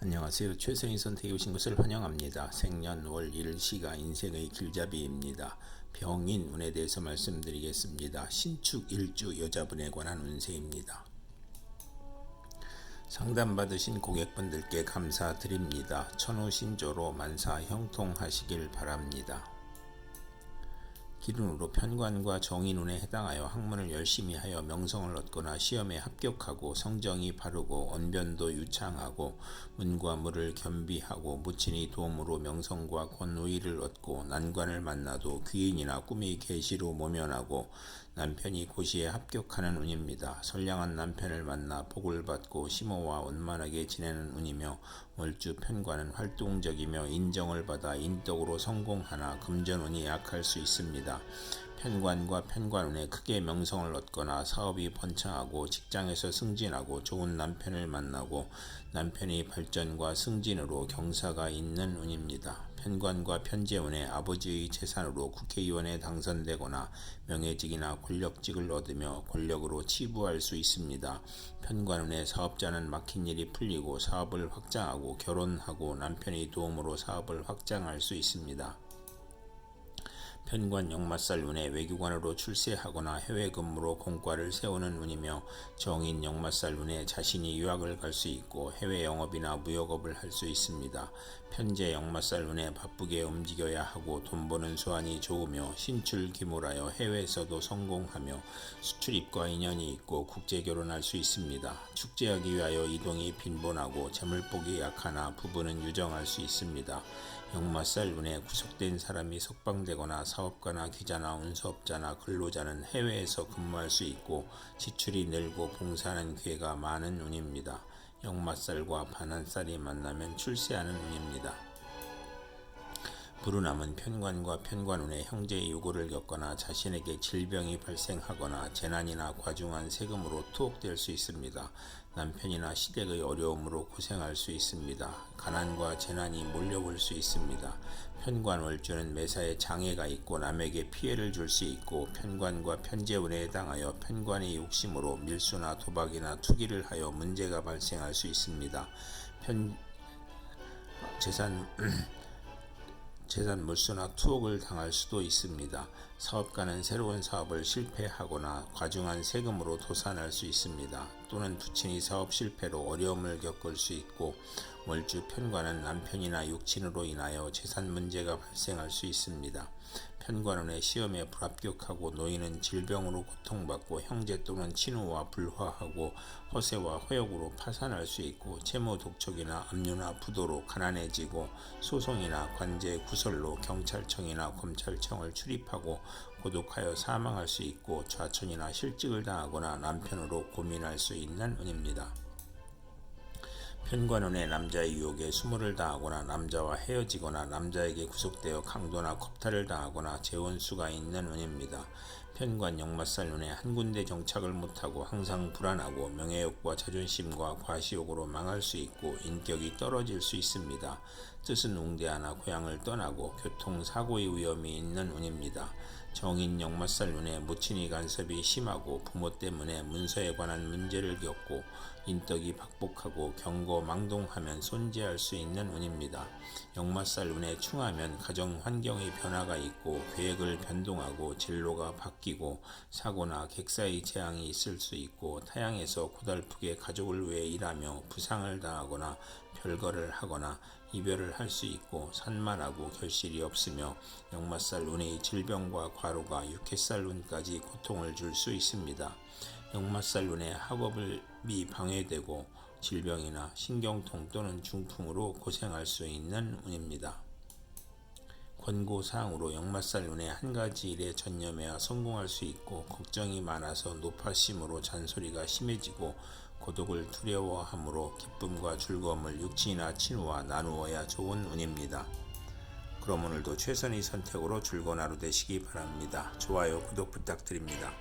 안녕하세요. 최선희 선택해 오신 것을 환영합니다. 생년월 일시가 인생의 길잡이입니다. 병인 운에 대해서 말씀드리겠습니다. 신축 일주 여자분에 관한 운세입니다. 상담받으신 고객분들께 감사드립니다. 천우신조로 만사 형통하시길 바랍니다. 기준으로 편관과 정인운에 해당하여 학문을 열심히 하여 명성을 얻거나 시험에 합격하고 성정이 바르고 언변도 유창하고 문과 물을 겸비하고 무친이 도움으로 명성과 권위를 얻고 난관을 만나도 귀인이나 꿈이 계시로 모면하고 남편이 고시에 합격하는 운입니다. 선량한 남편을 만나 복을 받고 심호와 원만하게 지내는 운이며 월주 편관은 활동적이며 인정을 받아 인덕으로 성공하나 금전운이 약할 수 있습니다. 편관과 편관운에 크게 명성을 얻거나 사업이 번창하고 직장에서 승진하고 좋은 남편을 만나고 남편이 발전과 승진으로 경사가 있는 운입니다. 편관과 편재운에 아버지의 재산으로 국회의원에 당선되거나 명예직이나 권력직을 얻으며 권력으로 치부할 수 있습니다. 편관운에 사업자는 막힌 일이 풀리고 사업을 확장하고 결혼하고 남편의 도움으로 사업을 확장할 수 있습니다. 편관 역마살 운에 외교관으로 출세하거나 해외 근무로 공과를 세우는 운이며 정인 역마살 운에 자신이 유학을 갈 수 있고 해외 영업이나 무역업을 할 수 있습니다. 편제 역마살 운에 바쁘게 움직여야 하고 돈 버는 수완이 좋으며 신출 기물하여 해외에서도 성공하며 수출입과 인연이 있고 국제 결혼할 수 있습니다. 축제하기 위하여 이동이 빈번하고 재물복이 약하나 부부는 유정할 수 있습니다. 역마살 운에 구속된 사람이 석방되거나 사업가나 기자나 운수업자나 근로자는 해외에서 근무할 수 있고 지출이 늘고 봉사하는 기회가 많은 운입니다. 역마살과 반한살이 만나면 출세하는 운입니다. 불운함은 편관과 편관운의 형제의 요구를 겪거나 자신에게 질병이 발생하거나 재난이나 과중한 세금으로 투옥될 수 있습니다. 남편이나 시댁의 어려움으로 고생할 수 있습니다. 가난과 재난이 몰려올 수 있습니다. 편관월주는 매사에 장애가 있고 남에게 피해를 줄 수 있고 편관과 편재운에 해당하여 편관의 욕심으로 밀수나 도박이나 투기를 하여 문제가 발생할 수 있습니다. 편 재산 재산 물수나 투옥을 당할 수도 있습니다. 사업가는 새로운 사업을 실패하거나 과중한 세금으로 도산할 수 있습니다. 또는 부친이 사업 실패로 어려움을 겪을 수 있고 월주 편관은 남편이나 육친으로 인하여 재산 문제가 발생할 수 있습니다. 편관원의 시험에 불합격하고 노인은 질병으로 고통받고 형제 또는 친우와 불화하고 허세와 허역으로 파산할 수 있고 채무 독촉이나 압류나 부도로 가난해지고 소송이나 관제 구설로 경찰청이나 검찰청을 출입하고 고독하여 사망할 수 있고 좌천이나 실직을 당하거나 남편으로 고민할 수 있는 운입니다. 편관원의 남자의 유혹에 수모를 당하거나 남자와 헤어지거나 남자에게 구속되어 강도나 겁탈을 당하거나 재혼수가 있는 운입니다. 편관 역마살 운에 한 군데 정착을 못하고 항상 불안하고 명예욕과 자존심과 과시욕으로 망할 수 있고 인격이 떨어질 수 있습니다. 뜻은 웅대하나 고향을 떠나고 교통사고의 위험이 있는 운입니다. 정인 역마살 운에 모친이 간섭이 심하고 부모 때문에 문서에 관한 문제를 겪고 인덕이 박복하고 경고 망동하면 손재할 수 있는 운입니다. 역마살 운에 충하면 가정 환경의 변화가 있고 계획을 변동하고 진로가 바뀌고 사고나 객사의 재앙이 있을 수 있고 타양에서 고달프게 가족을 위해 일하며 부상을 당하거나 별거를 하거나 이별을 할 수 있고 산만하고 결실이 없으며 역마살 운의 질병과 과로가 육해살 운까지 고통을 줄 수 있습니다. 역마살 운의 학업이 방해되고 질병이나 신경통 또는 중풍으로 고생할 수 있는 운입니다. 권고사항으로 역마살 운에 한 가지 일에 전념해야 성공할 수 있고 걱정이 많아서 높아심으로 잔소리가 심해지고 고독을 두려워함으로 기쁨과 즐거움을 육친이나 친구와 나누어야 좋은 운입니다. 그럼 오늘도 최선의 선택으로 즐거운 하루 되시기 바랍니다. 좋아요, 구독 부탁드립니다.